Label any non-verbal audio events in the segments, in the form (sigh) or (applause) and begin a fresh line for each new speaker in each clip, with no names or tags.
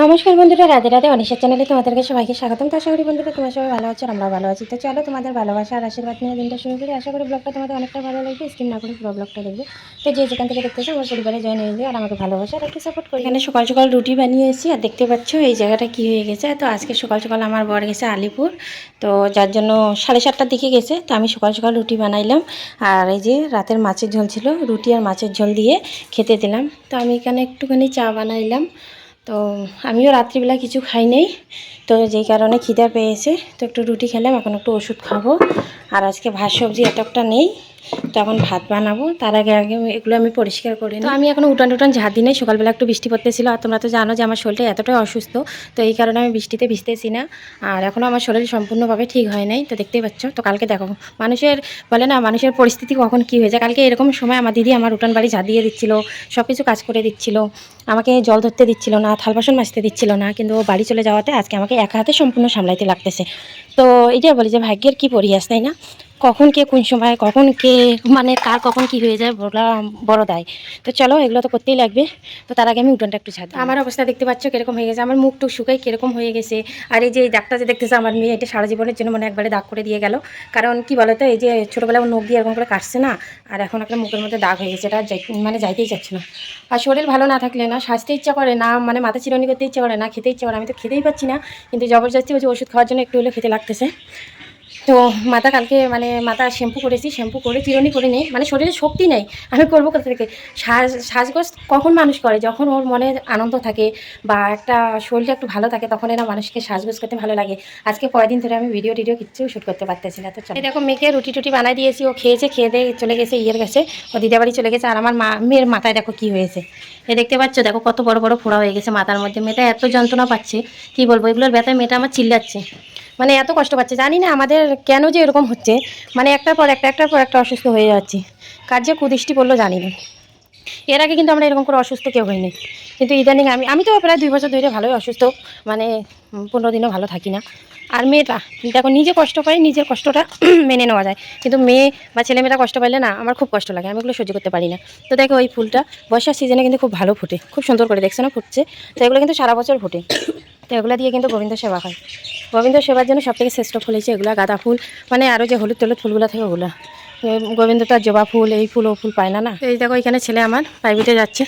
নমস্কার বন্ধুরা, রাধে রাধে। অনিশার চ্যানেলে তোমাদেরকে সবাইকে স্বাগতম। তো আশা করি বন্ধুরা তোমার সবাই ভালো আছো আমরা ভালো আছি। তো চলো তোমাদের ভালোবাসা আর আশীর্বাদ নিয়ে দিনটা শুরু করি। আশা করি ব্লগটা তোমাদের অনেকটা ভালো লাগবে। স্কিম না করে পুরো ব্লগটা দেখবে। তো যে যেখান থেকে দেখতেছো, আমার পরিবারে জয়েন হয়ে যাবে আর আমাকে ভালোবাসা আর একটু সাপোর্ট করি এখানে সকাল সকাল রুটি বানিয়েছি আর দেখতে পাচ্ছ এই জায়গাটা কি হয়ে গেছে। তো আজকে সকাল সকাল আমার বর গেছে আলিপুর। তো যার জন্য সাড়ে সাতটার দিকে গেছে। তো আমি সকাল সকাল রুটি বানাইলাম। আর এই যে রাতের মাছের ঝোল ছিল, রুটি আর মাছের ঝোল দিয়ে খেতে দিলাম। তো আমি এখানে একটুখানি চা বানাইলাম। তো আমিও রাত্রিবেলা কিছু খাই নাই। তো যেই কারণে খিদা পেয়েছে। তো একটু রুটি খেলাম, এখন একটু ওষুধ খাব। আর আজকে ভাত সবজি এত একটা নেই। তো এখন ভাত বানাবো। তার আগে আগে এগুলো আমি পরিষ্কার করি তো আমি এখন উঠান টুটান ঝাঁট দিই নাই সকালবেলা একটু বৃষ্টি পড়তেছিল আর তোমরা তো জানো যে আমার শরীরটা এতটাই অসুস্থ তো এই কারণে আমি বৃষ্টিতে ভিজতেছি না। আর এখনও আমার শরীর সম্পূর্ণভাবে ঠিক হয় নাই তো দেখতেই পাচ্ছ তো কালকে দেখো। মানুষের বলে না মানুষের পরিস্থিতি কখন কী হয়ে যায়? কালকে এরকম সময় আমার দিদি আমার উঠান বাড়ি ঝাঁ দিয়ে দিচ্ছিল সব কিছু কাজ করে দিচ্ছিল আমাকে জল ধরতে দিচ্ছিল না থাল বাসন মাজতে দিচ্ছিল না কিন্তু ও বাড়ি চলে যাওয়াতে আজকে আমাকে একা হাতে সম্পূর্ণ সামলাইতে লাগতেছে। তো এটাই বলি যে ভাগ্যের কী পরিহাস তাই না? কখন কে কোন সময় কখন কে মানে কার কখন কি হয়ে যায় বলা বড় দায়। তো চলো, এগুলো তো করতেই লাগবে। তো তার আগে আমি উঠোনটা একটু ছাদ আমার অবস্থা দেখতে পাচ্ছ কীরকম হয়ে গেছে? আমার মুখ টুক শুকাই কীরকম হয়ে গেছে? আর এই যে দাগটা যে দেখতেছে আমার মেয়ে, এটা সারা জীবনের জন্য মানে একবারে দাগ করে দিয়ে গেল। কারণ কি বলতো, এই যে ছোটোবেলায় নখ দিয়ে এরকম করে কাটছে না, আর এখন একটা মুখের মধ্যে দাগ হয়ে গেছে, এটা মানে যাইতেই চাচ্ছে না। আর শরীর ভালো না থাকলে না, সাজতে ইচ্ছা করে না মানে মাথা চিরনি করতে ইচ্ছা করে না, খেতে ইচ্ছা করে আমি তো খেতেই পাচ্ছি না। কিন্তু জবরদস্তি ওই যে ওষুধ খাওয়ার জন্য একটু হলে খেতে লাগতেছে। তো মাথা কালকে মানে মাথা শ্যাম্পু করেছি, শ্যাম্পু করে চিরনি করে নেই মানে শরীরে শক্তি নেই, আমি করব কোথা থেকে? সাজ, সাজগোজ কখন মানুষ করে? যখন ওর মনে আনন্দ থাকে বা একটা শরীরটা একটু ভালো থাকে, তখন এরা মানুষকে সাজগোজ করতে ভালো লাগে। আজকে কয়দিন ধরে আমি ভিডিও টিডিও কিচ্ছু শ্যুট করতে পারতেছি না, তো চলো। দেখো, মেয়েকে রুটি টুটি বানাই দিয়েছি, ও খেয়েছে, খেয়ে দিয়ে চলে গেছে, ইয়ের কাছে। ও দিদা বাড়ি চলে গেছে, আর আমার মা, মেয়ের মাথায় দেখো কি হয়েছে। এ দেখতে পাচ্ছ, দেখো কত বড় বড় ফোড়া হয়ে গেছে মাথার মধ্যে। মেয়েটা এত যন্ত্রণা পাচ্ছে, কি বলব? এগুলোর ব্যথায় মেয়েটা আমার চিল্লাচ্ছে। মানে এত কষ্ট পাচ্ছে। জানি না আমাদের কেন যে এরকম হচ্ছে। মানে একটার পর একটা, একটার পর একটা অসুস্থ হয়ে যাচ্ছি। কার যে কুদৃষ্টি পড়ল জানি না। এর আগে কিন্তু আমরা এরকম করে অসুস্থ কেউ হইনি। কিন্তু ইদানিং আমি আমি তো প্রায় দুই বছর ধরে ভালোই অসুস্থ। মানে পনেরো দিনও ভালো থাকি না। আর মেয়েটা, দেখো নিজে কষ্ট পাই নিজের কষ্টটা (clears throat) মেনে নেওয়া যায়। কিন্তু মেয়ে বা ছেলেমেয়েরা কষ্ট পাইলে না, আমার খুব কষ্ট লাগে। আমি এগুলো সহ্য করতে পারি না। তো দেখো ওই ফুলটা, বর্ষার সিজনে কিন্তু খুব ভালো ফুটে। খুব সুন্দর করে, দেখছ না, ফুটছে? তো এগুলো কিন্তু সারা বছর ফুটে। তো এগুলো দিয়ে কিন্তু গোবিন্দ সেবা হয়। গোবিন্দ সেবার জন্য সব থেকে শ্রেষ্ঠ ফুল হয়েছে এগুলো, গাঁদা ফুল। মানে আরও যে হলুদ টলুদ ফুলগুলো থাকে ওগুলো। গোবিন্দ তো জবা ফুল, এই ফুল, ও ফুল পায় না না? এই দেখো, এখানে ছেলে আমার প্রাইভেটে যাচ্ছে।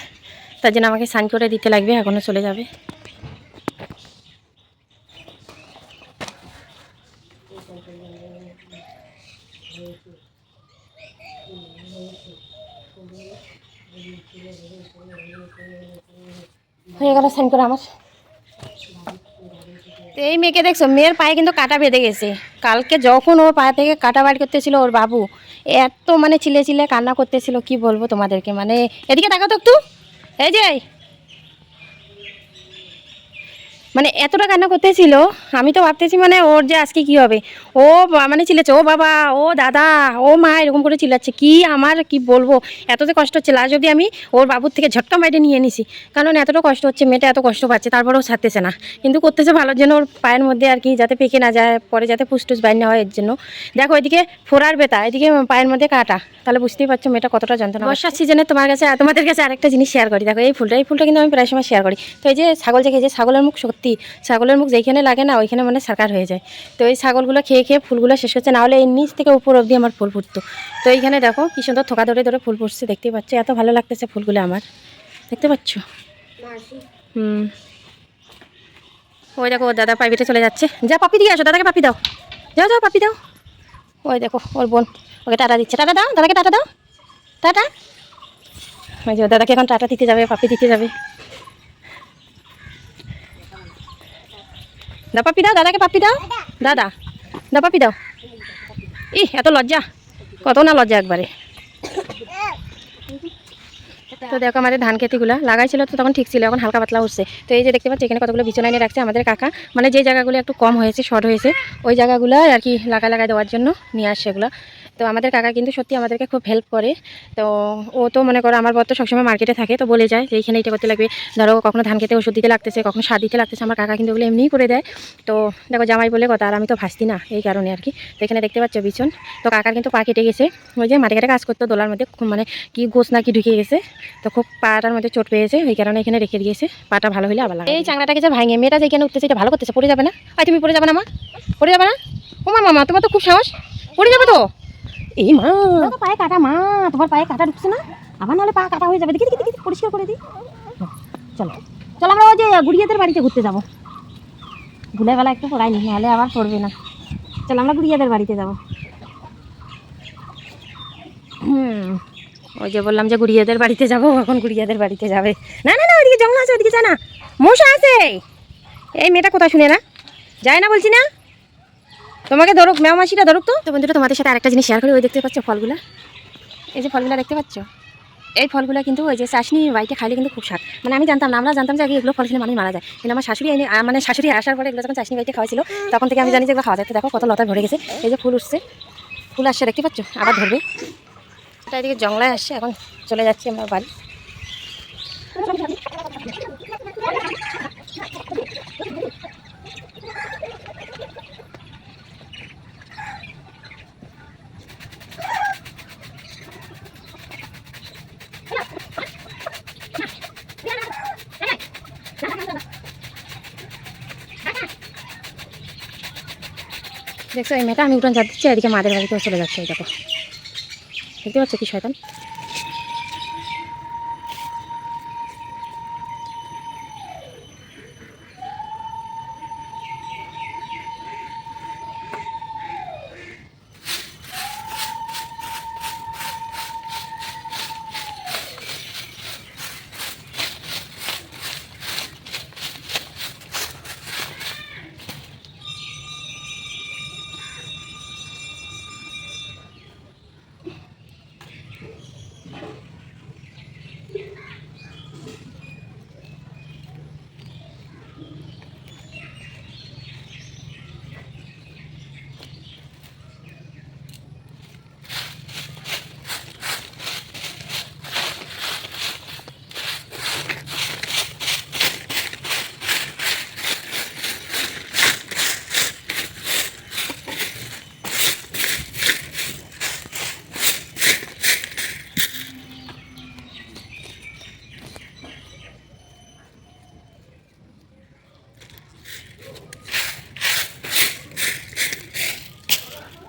তার জন্য আমাকে সাইন করে দিতে লাগবে এখনও চলে যাবে। হয়ে গেল সাইন করে আমার। এই মেয়েকে দেখছ, মেয়ের পায়ে কিন্তু কাটা বেঁধে গেছে। কালকে যখন ওর পায়ে থেকে কাটা বাড়ি করতেছিল ওর বাবু, এত মানে চিলে চিলে কান্না করতেছিল, কি বলব তোমাদেরকে? মানে এদিকে তাকাও তো একটু। এই যে মানে এতটা কান্না করতেছিল, আমি তো ভাবতেছি মানে ওর যে আজকে কি হবে? ও মানে চিল্লাচ্ছে, ও বাবা, ও দাদা, ও মা এরকম করে চিল্লাচ্ছে, কি আমার, কি বলব? এত যে কষ্ট হচ্ছে, লাস্ট যদি আমি ওর বাবুর থেকে ঝটকা মাইটে নিয়ে নিছি, কারণ এতটা কষ্ট হচ্ছে, মেয়েটা এত কষ্ট পাচ্ছে, তারপরেও ছাড়তেছে না। কিন্তু করতেছে ভালোর জন্য ওর পায়ের মধ্যে আর কি, যাতে পেকে না যায়, পরে যাতে ফুসটুস বাইর না হয় এর জন্য। দেখো, এদিকে ফোড়ার বেতা, এদিকে পায়ের মধ্যে কাটা, তাহলে বুঝতেই পারছ মেয়েটা কতটা যন্ত্রণা বর্ষার সিজনে তোমার কাছে, তোমাদের কাছে আরেকটা জিনিস শেয়ার করি, দেখো, এই ফুলটা এই ফুলটা কিন্তু আমি প্রায় সময় শেয়ার করি। তো এই যে ছাগল যে খেয়েছে ছাগলের মুখ সত্যি ছাগলের মুখ যেখানে লাগে না ওইখানে মানে সাকার হয়ে যায়। তো এই ছাগলগুলো খেয়ে খেয়ে ফুলগুলো শেষ হচ্ছে না হলে এই নিচ থেকে উপর অবধি আমার ফুল ফুটতো। তো এইখানে দেখো কি সুন্দর থোকা ধরে ধরে ফুল ফুটছে দেখতেই পাচ্ছ এত ভালো লাগতেছে ফুলগুলো আমার। দেখতে পাচ্ছ? হুম। ওই দেখো ওর দাদা প্রাইভেটে চলে যাচ্ছে। যা পাপি দিয়ে আসো দাদাকে পাপি দাও। যাও যাও পাপি দাও। ওই দেখো ওর বোন ওকে টাটা দিচ্ছে। টাটা দাও দাদাকে টাটা দাও। টাটা। ওই যে দাদাকে এখন টাটা দিতে যাবে পাপি দিতে যাবে। দা পাপি দাও, দাদাকে পাপি দাও। দাদা দা পাপি দাও। ই এত লজ্জা। কত না লজ্জা একবারে। তো দেখো আমাদের ধান খেতিগুলো লাগাইছিল, তো তখন ঠিক ছিল, এখন হালকা পাতলা উঠছে তো এই যে দেখতে পাচ্ছি, এখানে কতগুলো বিছনা এনে রাখছে আমাদের কাকা। মানে যে জায়গাগুলো একটু কম হয়েছে, শর্ট হয়েছে, ওই জায়গাগুলো আর কি লাগাই লাগাই দেওয়ার জন্য নিয়ে আসছে এগুলো। তো আমাদের কাকা কিন্তু সত্যি আমাদেরকে খুব হেল্প করে। তো ও তো মনে করো আমার বর তো সবসময় মার্কেটে থাকে, তো বলে যায় যে এইখানে এটা করতে লাগবে। ধরো কখনো ধান খেতে ওষুধ দিতে লাগতেছে, কখনো সার দিতে লাগতেছে, আমার কাকা কিন্তু ওগুলো এমনিই করে দেয়। তো দেখো জামাই বলে, কথা, আর আমি তো ভাসতি না এই কারণে আর কি তো এখানে দেখতে পাচ্ছ বিছন তো কাকার কিন্তু পা কেটে গেছে। ওই যে মাঠে ঘাটে কাজ করতো, দোলার মধ্যে খুব মানে কি গোছ না কি ঢুকে গেছে। তো খুব পাটার মধ্যে চোট পেয়েছে, ওই কারণে এখানে রেখে দিয়েছে। পাটা ভালো হলে আবার এই চাংড়াটাকে যে ভাঙে, মেয়েটা যে যেখানে উঠতেছে, এটা ভালো করতেছে, পড়ে যাবে না? আর তুমি পড়ে যাবে না, মা? পড়ে যাবে না? ও মামা তোমার তো খুব সাহস। পড়ে যাবে তো? এই মা। তো পায়ে কাটা মা, তোমার পায়ে কাটা ঢুকছে না? আবার নাহলে পা কাটা হয়ে যাবে। দেখি দেখি দেখি, পরিষ্কার করে দিই। চলো চলো আমরা ওই যে গুড়িয়াদের বাড়িতে ঘুরতে যাব। ভুলেবেলা একটু পড়াইনি নাহলে আবার পড়বে না। চলো, আমরা গুড়িয়াদের বাড়িতে যাব। হুম, ওই যে বললাম যে গুড়িয়াদের বাড়িতে যাব, এখন গুড়িয়াদের বাড়িতে যাবে। না না না ওইদিকে জঙ্গল আছে ওইদিকে যা না। মশা আছে। এই মেয়েটা কোথায় শুনে না যায় না বলছি না? তোমাকে ধরুক ম্যাও মাসিটা ধরুক তো। তো তোমাদের সাথে আরেকটা জিনিস শেয়ার করি, ওই দেখতে পাচ্ছ ফলগুলা? এই যে ফলগুলা দেখতে পাচ্ছ? এই ফলগুলো কিন্তু ওই যে চাশনি বাড়িতে খাইলে কিন্তু খুব স্বাদ। মানে আমি জানতাম না, আমরা জানতাম যে আগে এগুলো ফল খেলে মানুষ মারা যায়। কিন্তু আমার শাশুড়ি এনে মানে শাশুড়ি আসার পরে এগুলো যখন চাশনি বাড়িতে খাওয়াছিল তখন থেকে আমি জানি যে এগুলো খাওয়া যায়। দেখো কত লতা ভরে গেছে। এই যে ফুল উঠছে। ফুল আসছে, দেখতে পাচ্ছ? আবার ধরবে। এটা এদিকে জংলায় আসছে, এখন চলে যাচ্ছি আমরা বাড়ি। দেখছ, এই মেয়েটা আমি উঠান যাচ্ছি এদিকে মাদের বাড়িতেও চলে যাচ্ছে, এই দেখো। দেখতে পাচ্ছ কি শয়তান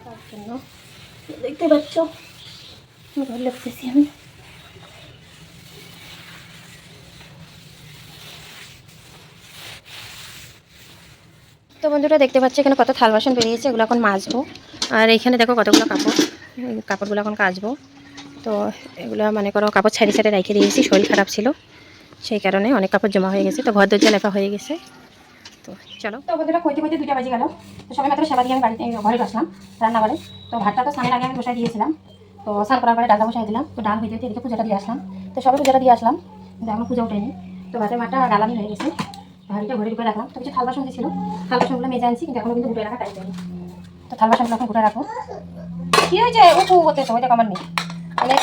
তার জন্য দেখতে পাচ্ছ ঘর লাগতেছি আমি তো বন্ধুরা দেখতে পাচ্ছি এখানে কত থাল বাসন বেরিয়েছে, এগুলো এখন মাজবো। আর এখানে দেখো কতগুলো কাপড় কাপড়গুলো এখন কাচবো। তো এগুলো মানে করো কাপড় ছাড়ি ছাড়ে রেখে দিয়েছি, শরীর খারাপ ছিল, সেই কারণে অনেক কাপড় জমা হয়ে গেছে। তো ঘর দরজা লেখা হয়ে গেছে। তো চলো। তো বন্ধুরা কইতে কইতে দুইটা বাজে গেল। তো সবাই মাত্র সেবা দিয়ে আমি বাড়িতে ঘরে বসলাম রান্নাঘরে। তো ভাতটা তো স্নানের আগে আমি বসাই দিয়েছিলাম। তো স্নান করার পরে ডালটা বসাই দিলাম, তো ডাল হইতে হইতে এদিকে পূজাটা দিয়ে আসলাম। তো সবাই পূজাটা দিয়ে আসলাম, কিন্তু এখন পূজা উঠেনি। তো ভাতের মাঠটা ডালানি হয়ে গেছে। ভাড়িটা ঘরে ঢুকে রাখলাম। তো কিছু থাল বাসন ছিল, থাল বাসনগুলো মেজে আনছি, কিন্তু এখনও কিন্তু ঘুরে রাখা টাইম নেই। তো থাল বাসনগুলো এখন ঘুরে রাখো কি হয়েছে? উঠু করতেছে ওইটা কামার নেই মানে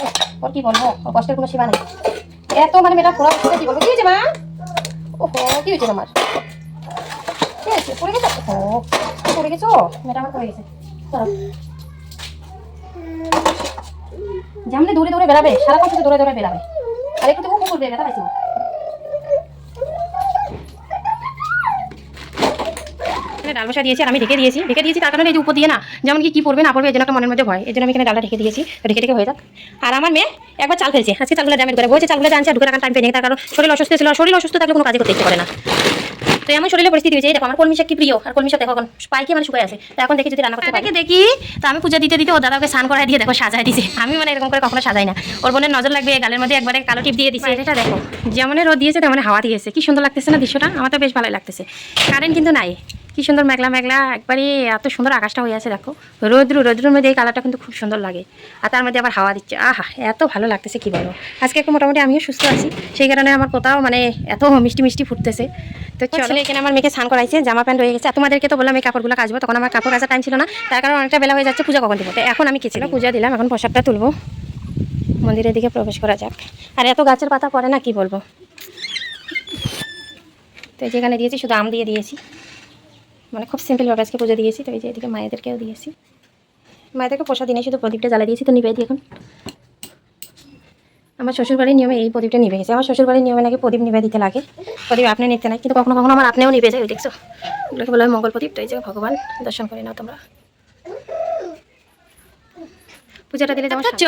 ওর কি বলব, ওর কষ্টের কোনো সীমা নেই। এত মানে মেয়েটা পড়া উঠতে কি বলব? কি হয়েছে মা? ওহো, কি হয়েছে তোমার? কি হয়েছে? পড়ে গেছো? ও পড়ে গেছো? মেয়েটা আমার পড়ে গেছে। যেমনি দৌড়ে দৌড়ে বেড়াবে, সারাক্ষণ শুধু দৌড়ে দৌড়ে বেড়াবে। আর একটু তো করবে ব্যথা পাইছি ডাল বসা দিয়েছি আর আমি ঢেকে দিয়েছি। ঢেকে দিয়েছি তার কারণে এই যে উপর দিয়ে না, যেমন কি কি পড়বে না পড়বে, এই জন্য একটা মনের মধ্যে ভয়। এই জন্য আমি এখানে ডালটা ঢেকে দিয়েছি। ঢেকে ঢেকে হয়ে যাক। আর আমার মেয়ে একবার চাল ফেলছে। আজকে চালগুলো ড্যামেজ করে বলছে চালগুলো জানছে ঢুকে রাখার টাইম পেয়ে তার কারণ শরীর অসুস্থ ছিল। শরীর অসুস্থ থাকলে কোনো কাজে করতে ইচ্ছে করে না। তো এমন শরীরের পরিস্থিতি হয়েছে দেখো আমার কলমি শাক কি প্রিয়? আর কলমি শাক দেখো এখন পাইকে মানে শুকায় আছে। তো এখন দেখি যদি রান্না করতে পারি। দেখি তো আমি পূজা দিতে দিতে ও দাদাকে স্নান করাই দিয়ে দেখো সাজাই দিছে। আমি মানে এরকম করে কখনো সাজাই না। ওর বোনের নজর লাগবে গালের মধ্যে একবারে কালো টিপ দিয়ে দিছে। এটা দেখো যেমন রোদ দিয়েছে তেমন হাওয়া দিয়েছে। কি সুন্দর লাগতেছে না দৃশ্যটা? আমার তো বেশ ভালোই লাগতেছে। কারেন্ট কিন্তু নাই। কি সুন্দর মেঘলা মেঘলা একবারে এত সুন্দর আকাশটা হয়ে আছে দেখো। রৌদ্র রৌদ্রের মধ্যে এই কালারটা কিন্তু খুব সুন্দর লাগে। আর তার মধ্যে আবার হাওয়া দিচ্ছে। আহা এত ভালো লাগতেছে কি বলো আজকে একটু মোটামুটি আমিও সুস্থ আছি। সেই কারণে আমার কোথাও মানে এত মিষ্টি মিষ্টি ফুটতেছে। তো চলো এখানে আমার মেয়েকে স্নান করাইছে জামা প্যান্ট রয়ে গেছে। তোমাদেরকে তো বললাম এই কাপড়গুলো কাচবো তখন আমার কাপড় কাচার টাইম ছিল না। তার কারণে অনেকটা বেলা হয়ে যাচ্ছে পূজা কখন দিব? তো এখন আমি কিছু পূজা দিলাম এখন প্রসাদটা তুলবো। মন্দিরের দিকে প্রবেশ করা যাক। আর এত গাছের পাতা পড়ে না কি বলব? তো যেখানে দিয়েছি শুধু আম দিয়ে দিয়েছি। মানে খুব সিম্পলভাবে আজকে পুজো দিয়েছি তো এই যে এদিকে মায়েদেরকেও দিয়েছি। মায়েদেরকে পোষা দিনে শুধু প্রদীপটা জ্বালা দিয়েছি তো নিবে দিই এখন। আমার শ্বশুরবাড়ির নিয়মে এই প্রদীপটা নিভে গেছে। আমার শ্বশুরবাড়ির নিয়মে নাকি প্রদীপ নিবে দিতে লাগে। প্রদীপ আপনি নিতে নাই কিন্তু কখনো কখনো আমার আপনিও নিবে যায় দেখছ। এগুলোকে বলা হয় মঙ্গল প্রদীপ তো এই যে ভগবান দর্শন করে নাও তোমরা। পূজাটা দিলে যেমন খাচ্ছ?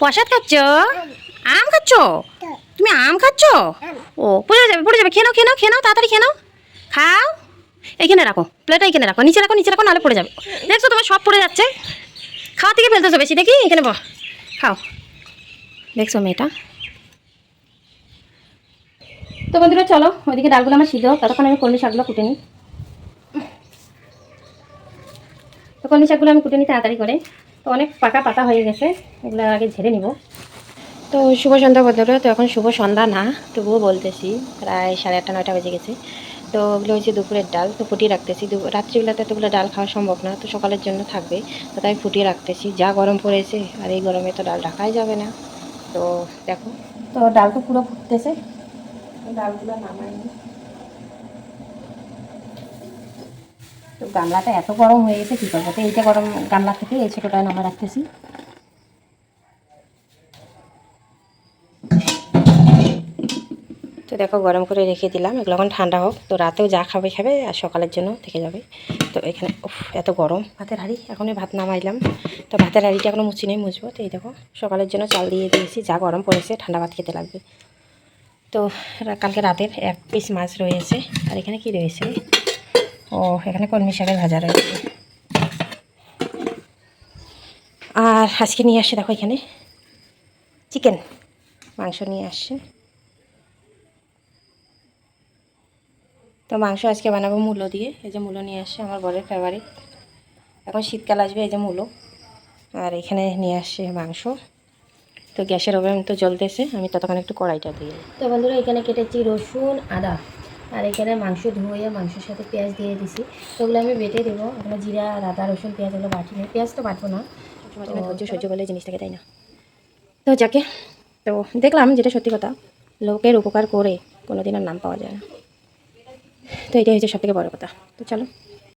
প্রসাদ খাচ্ছ? আম খাচ্ছ? তুমি আম খাচ্ছ? ও পড়ে যাবে পড়ে যাবে। খেয়ে নাও খেয়ে নাও খেয়ে নাও তাড়াতাড়ি খেয়ে নাও। খাও। এইখানে রাখো প্লেটটা এখানে রাখো, নিচে রাখো নিচে রাখো, নাহলে পড়ে যাবে। দেখছ তোমার সব পড়ে যাচ্ছে? খাওয়া থেকে ফেলতেছো বেশি, দেখি, এখানে খাও। দেখছ মেয়েটা? তো বন্ধুরা, চলো, ওইদিকে ডালগুলো আমার সিদ্ধ ততক্ষণ আমি কলমি শাকগুলো কুটে নিই। তো কলমি শাকগুলো আমি কুটে নিই তাড়াতাড়ি করে। তো অনেক পাকা পাতা হয়ে গেছে, এগুলো আগে ঝেড়ে নিব। তো শুভ সন্ধ্যা বন্ধুরা, তো এখন শুভ সন্ধ্যা না, তবুও বলতেছি, প্রায় সাড়ে আটটা, নয়টা বেজে গেছে। তো ওগুলো হচ্ছে দুপুরের ডাল, তো ফুটিয়ে রাখতেছি। রাত্রিবেলাতে এতগুলো ডাল খাওয়া সম্ভব না, তো সকালের জন্য থাকবে। তো তাই ফুটিয়ে রাখতেছি। যা গরম পড়েছে, আর এই গরমে তো ডাল রাখাই যাবে না। তো দেখো। তো ডাল তো পুরো ফুটতেছে। ডালগুলো নামাইনি তো গামলাটা এত গরম হয়ে গেছে, কী করব? তো এইটা গরম গামলা থেকে এই ছোটোটায় নামা রাখতেছি। তো দেখো, গরম করে রেখে দিলাম। এগুলো এখন ঠান্ডা হোক। তো রাতেও যা খাবে খাবে, আর সকালের জন্য থেকে যাবে। তো এখানে এত গরম। ভাতের হাঁড়ি, এখনই ভাত নামাইলাম। তো ভাতের হাঁড়িটা এখনও মুছি নেই, মুছবো। তো এই দেখো, সকালের জন্য চাল দিয়ে দিয়েছি। যা গরম পড়েছে, ঠান্ডা ভাত খেতে লাগবে। তো কালকে রাতের এক পিস মাছ রয়েছে। আর এখানে কি রয়েছে? ও, এখানে কলমি শাকের ভাজা রয়েছে। আর আজকে নিয়ে আসছে, দেখো এখানে। চিকেন। মাংস নিয়ে আসছে। তো মাংস আজকে বানাবো মূলো দিয়ে। এই যে মূলো নিয়ে আসছে আমার বরের ফেভারিট এখন শীতকাল আসবে এই যে মূলো। আর এখানে নিয়ে আসছে মাংস। তো গ্যাসের ওভেন তো জ্বলতেছে আমি ততক্ষণ একটু কড়াইটা দিয়ে তো বন্ধুরা এখানে কেটেছি রসুন আদা। আর এখানে মাংস ধুয়ে মাংসের সাথে পেঁয়াজ দিয়ে দিছি। তো ওগুলো আমি বেটে দেবো। এখানে জিরা আর আদা রসুন পেঁয়াজ এগুলো বাটি নেই। পেঁয়াজ তো বাটবো না। ধৈর্য সহ্য করলে জিনিসটাকে তাই না? তো যাকে তো দেখলাম যেটা সত্যি কথা লোকের উপকার করে কোনো দিনের নাম পাওয়া যায় না। তো এটাই হচ্ছে সব থেকে বড় কথা। তো চলো।